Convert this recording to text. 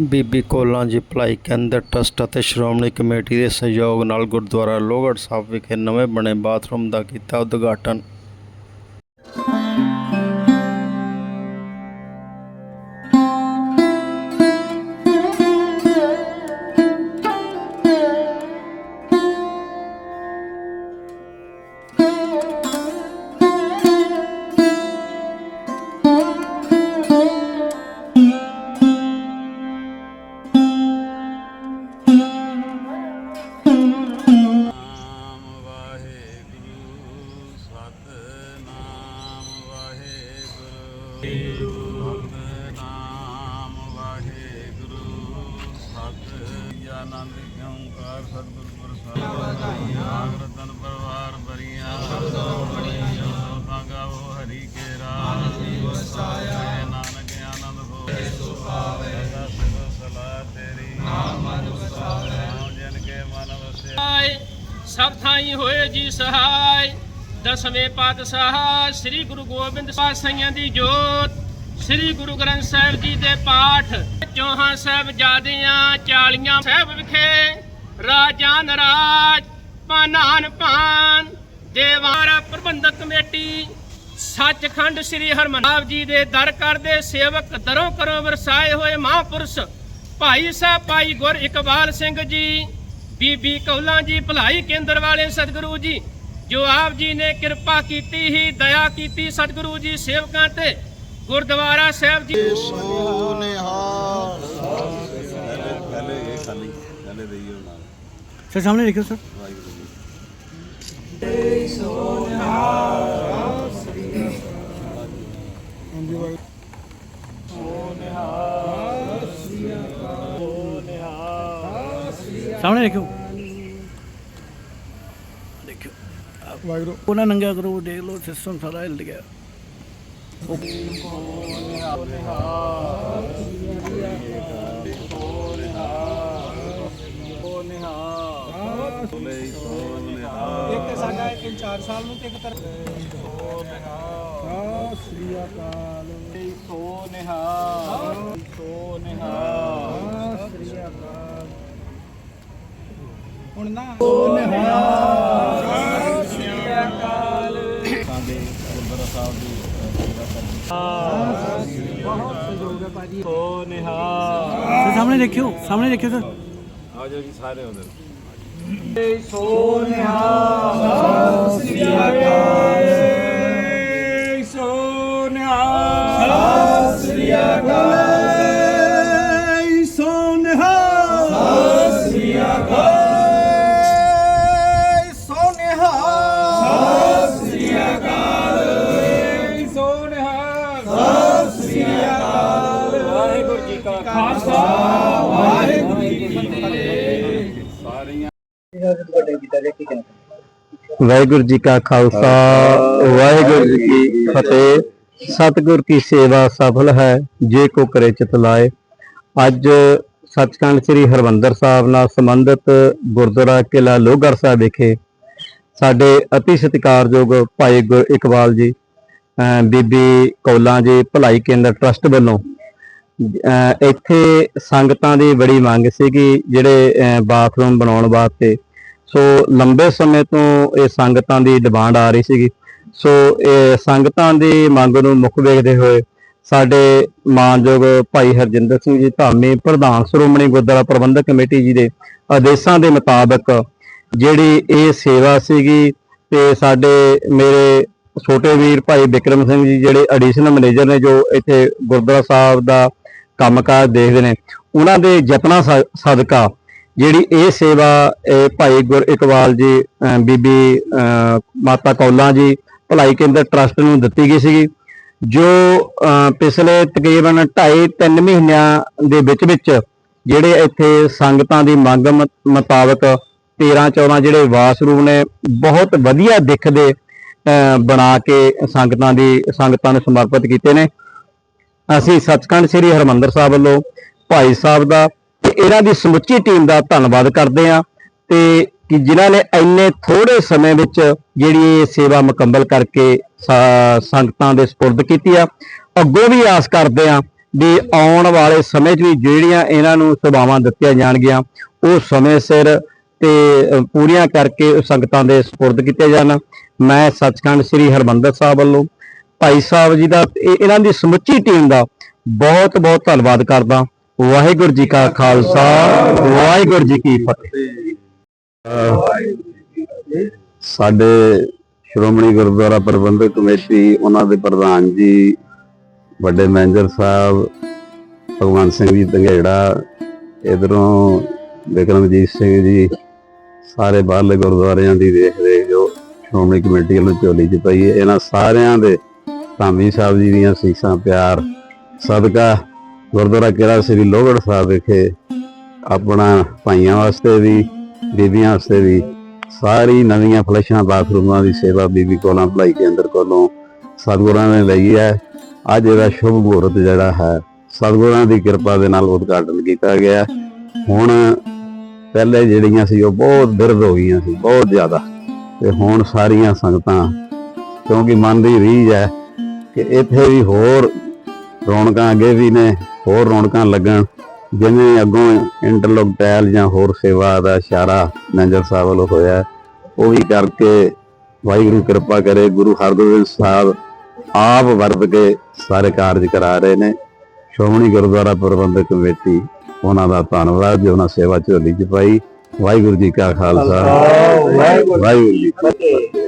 ਬੀਬੀ ਕੋਲਾਂ ਜੀ ਭਲਾਈ ਕੇਂਦਰ ਟਰਸਟ ਅਤੇ ਸ਼੍ਰੋਮਣੀ ਕਮੇਟੀ ਦੇ ਸਹਿਯੋਗ ਨਾਲ ਗੁਰਦੁਆਰਾ ਲੋਹਗੜ੍ਹ ਸਾਹਿਬ ਵਿਖੇ ਨਵੇਂ ਬਣੇ ਬਾਥਰੂਮ ਦਾ ਕੀਤਾ ਉਦਘਾਟਨ। ਸਭ ਥਾਈ ਹੋਏ ਜੀ ਸਹਾਇ ਦਸਵੇਂ ਪਾਤਸ਼ਾਹ ਸ੍ਰੀ ਗੁਰੂ ਗੋਬਿੰਦ ਪਾਤਸ਼ਾਹਾਂ ਦੀ ਜੋਤ, ਸ੍ਰੀ ਗੁਰੂ ਗ੍ਰੰਥ ਸਾਹਿਬ ਜੀ ਦੇ ਪਾਠ, ਚੌਹਾਂ ਸਾਹਿਬ ਜਾਦਿਆਂ ਚਾਲੀਆਂ ਸਾਹਿਬ ਵਿਖੇ ਰਾਜਾਨ ਰਾਜ ਪਾਨਾਨ ਪਾਨ ਦੇਵਾਰਾ ਪ੍ਰਬੰਧਕ ਕਮੇਟੀ, ਸੱਚਖੰਡ ਸ੍ਰੀ ਹਰਮਨਾਬ ਜੀ ਦੇ ਦਰ ਕਰਦੇ ਸੇਵਕ ਦਰੋਂ ਕਰੋ ਵਰਸਾਏ ਹੋਏ ਮਹਾਂਪੁਰਸ਼, ਭਾਈ ਸਾਹਿਬ, ਭਾਈ ਗੁਰ ਇਕਬਾਲ ਸਿੰਘ ਜੀ ਬੀਬੀ ਕੌਲਾਂ ਜੀ ਭਲਾਈ ਕੇਂਦਰ ਵਾਲੇ ਸਤਿਗੁਰੂ ਜੀ ਜੋ ਆਪ ਜੀ ਨੇ ਕਿਰਪਾ ਕੀਤੀ ਹੀ ਦਇਆ ਕੀਤੀ ਸਤਿਗੁਰੂ ਜੀ ਸੇਵਕਾਂ ਤੇ ਗੁਰਦੁਆਰਾ ਸਾਹਿਬ ਜੀ। ਪਹਿਲੇ ਇਹ ਖਾਲੀ ਪਹਿਲੇ ਦੇਈਓ ਨਾਲ ਸਰ ਸਾਹਮਣੇ ਦੇਖੋ ਸਰ। ਵਾਹਿਗੁਰੂ। ਜੀ ਸਾਹਮਣੇ ਦੇਖੋ ਦੇਖੋ ਵਾਹਿਗੁਰੂ। ਉਹਨਾਂ ਨੰਗਾ ਕਰੋ ਦੇਖ ਲਓ ਸਿਸਟਮ ਸਾਰਾ ਹਿੱਲ ਗਿਆ। ਇੱਕ ਸਾਡਾ ਇੱਕ 4 ਸਾਲ ਨੂੰ ਤੇ ਇੱਕ ਤਰ ਸ੍ਰੀ ਅਕਾਲ ਸੋ ਨਿਹਾਲ ਸੋ ਨਿਹਾਲ ਸ੍ਰੀ ਅਕਾਲ ਹੁਣ ਨਾ ਸੋ ਨਿਹਾਲ ਸ੍ਰੀ ਅਕਾਲ ਸਾਡੇ ਗੁਰਦੁਆਰਾ ਸਾਹਿਬ ਦੀ ਸੇਵਾ ਕਰਨੀ ਬਹੁਤ ਸਹਿਯੋਗ ਹੈ ਭਾਜੀ ਸੋ ਨਿਹਾਲ ਸਰ ਸਾਹਮਣੇ ਦੇਖਿਓ ਸਾਹਮਣੇ ਦੇਖਿਓ ਸਰ। ਆ ਜਾਓ ਜੀ ਸਾਰੇ ਉਧਰ। ਸੋ ਨਿਹਾਲ ਸ੍ਰੀ ਅਕਾਲ। ਵਾਹਿਗੁਰੂ ਜੀ ਕਾ ਖਾਲਸਾ, ਵਾਹਿਗੁਰੂ ਜੀ ਕੀ ਫਤਿਹ। ਸਤਿਗੁਰ ਕੀ ਸੇਵਾ ਸਫਲ ਹੈ, ਜੇ ਕੋ ਕਰੇ ਚਿਤ ਲਾਏ। ਅੱਜ ਸੱਚਖੰਡ ਸ੍ਰੀ ਹਰਮੰਦਰ ਸਾਹਿਬ ਨਾਲ ਸੰਬੰਧਿਤ ਗੁਰਦੁਆਰਾ ਕਿਲਾ ਲੋਹਗੜ੍ਹ ਸਾਹਿਬ ਵਿਖੇ ਸਾਡੇ ਅਤੀ ਸਤਿਕਾਰਯੋਗ ਭਾਈ ਗੁਰ ਇਕਬਾਲ ਜੀ, ਅਹ ਬੀਬੀ ਕੌਲਾਂ ਜੀ, ਭਲਾਈ ਕੇਂਦਰ ਟਰਸਟ ਵੱਲੋਂ ਇੱਥੇ ਸੰਗਤਾਂ ਦੀ ਬੜੀ ਮੰਗ ਸੀਗੀ ਜਿਹੜੇ ਬਾਥਰੂਮ ਬਣਾਉਣ ਵਾਸਤੇ। ਸੋ ਲੰਬੇ ਸਮੇਂ ਤੋਂ ਇਹ ਸੰਗਤਾਂ ਦੀ ਡਿਮਾਂਡ ਆ ਰਹੀ ਸੀਗੀ। ਸੋ ਇਹ ਸੰਗਤਾਂ ਦੀ ਮੰਗ ਨੂੰ ਮੁੱਖ ਵੇਖਦੇ ਹੋਏ ਸਾਡੇ ਮਾਨਯੋਗ ਭਾਈ ਹਰਜਿੰਦਰ ਸਿੰਘ ਜੀ ਧਾਮੀ, ਪ੍ਰਧਾਨ ਸ਼੍ਰੋਮਣੀ ਗੁਰਦੁਆਰਾ ਪ੍ਰਬੰਧਕ ਕਮੇਟੀ ਜੀ ਦੇ ਆਦੇਸ਼ਾਂ ਦੇ ਮੁਤਾਬਕ ਜਿਹੜੀ ਇਹ ਸੇਵਾ ਸੀਗੀ ਤੇ ਸਾਡੇ ਮੇਰੇ ਛੋਟੇ ਵੀਰ ਭਾਈ ਵਿਕਰਮ ਸਿੰਘ ਜੀ, ਜਿਹੜੇ ਐਡੀਸ਼ਨਲ ਮੈਨੇਜਰ ਨੇ ਜੋ ਇੱਥੇ ਗੁਰਦੁਆਰਾ ਸਾਹਿਬ ਦਾ ਕੰਮਕਾਜ ਦੇਖਦੇ ਨੇ, ਉਹਨਾਂ ਦੇ ਯਤਨਾਂ ਸ- ਸਦਕਾ, ਜਿਹੜੀ ਇਹ ਸੇਵਾ, ਇਹ ਭਾਈ ਗੁਰ ਇਕਬਾਲ ਜੀ ਬੀਬੀ ਮਾਤਾ ਕੌਲਾਂ ਜੀ, ਭਲਾਈ ਕੇਂਦਰ ਟਰਸਟ ਨੂੰ ਦਿੱਤੀ ਗਈ ਸੀਗੀ, ਜੋ ਪਿਛਲੇ ਤਕਰੀਬਨ 2.5 3 ਮਹੀਨਿਆਂ ਦੇ ਵਿੱਚ ਵਿੱਚ ਜਿਹੜੇ ਇੱਥੇ ਸੰਗਤਾਂ ਦੀ ਮੰਗ ਮੁਤਾਬਕ 13 14 ਜਿਹੜੇ ਵਾਸ਼ਰੂਮ ਨੇ, ਬਹੁਤ ਵਧੀਆ ਦਿਖਦੇ ਅਹ ਬਣਾ ਕੇ ਸੰਗਤਾਂ ਦੀ, ਸੰਗਤਾਂ ਨੂੰ ਸਮਰਪਿਤ ਕੀਤੇ ਨੇ। ਅਸੀਂ ਸੱਚਖੰਡ ਸ੍ਰੀ ਹਰਮੰਦਰ ਸਾਹਿਬ ਵੱਲੋਂ ਭਾਈ ਸਾਹਿਬ ਦਾ ਤੇ ਇਹਨਾਂ ਦੀ ਸਮੁੱਚੀ ਟੀਮ ਦਾ ਧੰਨਵਾਦ ਕਰਦੇ ਹਾਂ ਤੇ ਕਿ ਜਿਨ੍ਹਾਂ ਨੇ ਇੰਨੇ ਥੋੜੇ ਸਮੇਂ ਵਿੱਚ ਜਿਹੜੀ ਇਹ ਸੇਵਾ ਮੁਕੰਮਲ ਕਰਕੇ ਸੰਗਤਾਂ ਦੇ ਸਪੁਰਦ ਕੀਤੀ ਆ। ਅੱਗੋਂ ਵੀ ਆਸ ਕਰਦੇ ਆ ਵੀ ਆਉਣ ਵਾਲੇ ਸਮੇਂ 'ਚ ਵੀ ਜਿਹੜੀਆਂ ਇਹਨਾਂ ਨੂੰ ਸੇਵਾਵਾਂ ਦਿੱਤੀਆਂ ਜਾਣਗੀਆਂ, ਉਹ ਸਮੇਂ ਸਿਰ ਤੇ ਪੂਰੀਆਂ ਕਰਕੇ ਸੰਗਤਾਂ ਦੇ ਸਪੁਰਦ ਕੀਤੇ ਜਾਣ। ਮੈਂ ਸੱਚਖੰਡ ਸ੍ਰੀ ਹਰਮੰਦਰ ਸਾਹਿਬ ਵੱਲੋਂ ਭਾਈ ਸਾਹਿਬ ਜੀ ਦਾ ਇਹਨਾਂ ਦੀ ਸਮੁੱਚੀ ਟੀਮ ਦਾ ਬਹੁਤ ਬਹੁਤ ਧੰਨਵਾਦ ਕਰਦਾ। ਵਾਹਿਗੁਰੂ ਜੀ ਕਾ ਖਾਲਸਾ, ਵਾਹਿਗੁਰੂ ਜੀ ਕੀ ਫਤਿਹ। ਸਾਡੇ ਸ਼੍ਰੋਮਣੀ ਗੁਰਦੁਆਰਾ ਪ੍ਰਬੰਧਕ ਕਮੇਟੀ, ਉਹਨਾਂ ਦੇ ਪ੍ਰਧਾਨ ਜੀ, ਵੱਡੇ ਮੈਨੇਜਰ ਸਾਹਿਬ ਭਗਵਾਨ ਸਿੰਘ ਜੀ ਧੰਗੇੜਾ ਇਧਰੋਂ ਵਿਕਰਮਜੀਤ ਸਿੰਘ ਜੀ, ਸਾਰੇ ਬਾਹਰਲੇ ਗੁਰਦੁਆਰਿਆਂ ਦੀ ਦੇਖ ਰੇਖ ਜੋ ਸ਼੍ਰੋਮਣੀ ਕਮੇਟੀ ਵੱਲੋਂ ਝੋਲੀ ਚ ਪਈ ਹੈ, ਇਹਨਾਂ ਸਾਰਿਆਂ ਦੇ ਧਾਮੀ ਸਾਹਿਬ ਜੀ ਦੀਆਂ ਸੀਸਾਂ, ਪਿਆਰ, ਸਦਕਾ, ਗੁਰਦੁਆਰਾ ਕਿਲਾ ਸ੍ਰੀ ਲੋਹਗੜ੍ਹ ਸਾਹਿਬ ਵਿਖੇ ਆਪਣਾ ਭਾਈਆਂ ਵਾਸਤੇ ਵੀ, ਬੀਬੀਆਂ ਵਾਸਤੇ ਵੀ ਸਾਰੀ ਨਵੀਆਂ ਫਲਸ਼ਾਂ ਬਾਥਰੂਮਾਂ ਦੀ ਸੇਵਾ ਬੀਬੀ ਕੋਲਾਂ ਭਲਾਈ ਕੇਂਦਰ ਕੋਲੋਂ ਸਤਿਗੁਰਾਂ ਨੇ ਲਈ ਹੈ। ਅੱਜ ਇਹਦਾ ਸ਼ੁਭ ਮਹੂਰਤ ਜਿਹੜਾ ਹੈ, ਸਤਿਗੁਰਾਂ ਦੀ ਕਿਰਪਾ ਦੇ ਨਾਲ ਉਦਘਾਟਨ ਕੀਤਾ ਗਿਆ। ਹੁਣ ਪਹਿਲੇ ਜਿਹੜੀਆਂ ਸੀ ਉਹ ਬਹੁਤ ਬਿਰਧ ਹੋ ਗਈਆਂ ਸੀ, ਬਹੁਤ ਜ਼ਿਆਦਾ। ਤੇ ਹੁਣ ਸਾਰੀਆਂ ਸੰਗਤਾਂ, ਕਿਉਂਕਿ ਮਨ ਦੀ ਰੀਝ ਹੈ ਕਿ ਇੱਥੇ ਵੀ ਹੋਰ ਰੌਣਕਾਂ ਅੱਗੇ ਵੀ ਨੇ ਹੋਰ ਰੌਣਕਾਂ ਲੱਗਣ। ਜਿਵੇਂ ਅੱਗੋਂ ਇੰਟਰਲੋਕ ਟੈਲ ਜਾਂ ਹੋਰ ਸੇਵਾ ਦਾ ਇਸ਼ਾਰਾ ਮੈਨੇਜਰ ਸਾਹਿਬ ਵੱਲੋਂ ਹੋਇਆ। ਉਹ ਵੀ ਕਰਕੇ ਵਾਹਿਗੁਰੂ ਕਿਰਪਾ ਕਰੇ ਗੁਰੂ ਹਰਗੋਬਿੰਦ ਸਾਹਿਬ ਆਪ ਵਰਤ ਕੇ ਸਾਰੇ ਕਾਰਜ ਕਰਾ ਰਹੇ ਨੇ। ਸ਼੍ਰੋਮਣੀ ਗੁਰਦੁਆਰਾ ਪ੍ਰਬੰਧਕ ਕਮੇਟੀ ਉਹਨਾਂ ਦਾ ਧੰਨਵਾਦ ਜੋ ਉਹਨਾਂ ਸੇਵਾ ਝੋਲੀ ਚ ਪਾਈ। ਵਾਹਿਗੁਰੂ ਜੀ ਕਾ ਖਾਲਸਾ। ਵਾਹਿਗੁਰੂ ਜੀ ਕੀ ਫਤਿਹ।